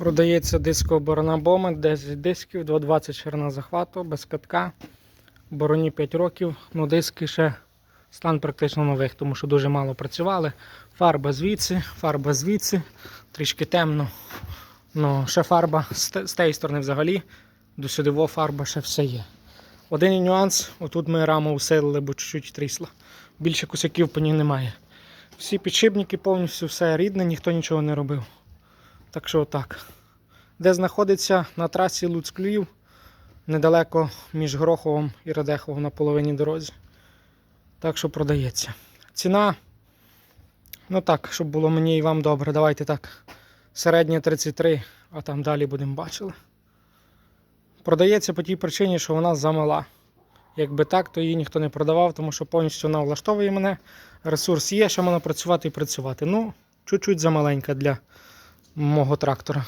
Продається дискооборона Бома, 10 дисків, 220 ширина захвату, без катка. Бороні 5 років, ну диски ще стан практично нових, тому що дуже мало працювали. Фарба звідси, фарба звідси, трішки темно. Ну, ще фарба з тієї сторони взагалі, до сюди фарба ще все є. Один нюанс, отут ми раму усилили, бо чуть-чуть трісла. Більше косяків по ній немає. Всі підшипники повністю все рідне, ніхто нічого не робив. Так що отак. Де знаходиться на трасі Луцьк-Львів, недалеко між Гроховом і Радеховом на половині дорозі. Так що продається. Ціна, ну так, щоб було мені і вам добре. Давайте так. Середня 33, а там далі будемо бачили. Продається по тій причині, що вона замала. Якби так, то її ніхто не продавав, тому що повністю вона влаштовує мене. Ресурс є, що можна працювати і працювати. Ну, чуть-чуть замаленька для мого трактора.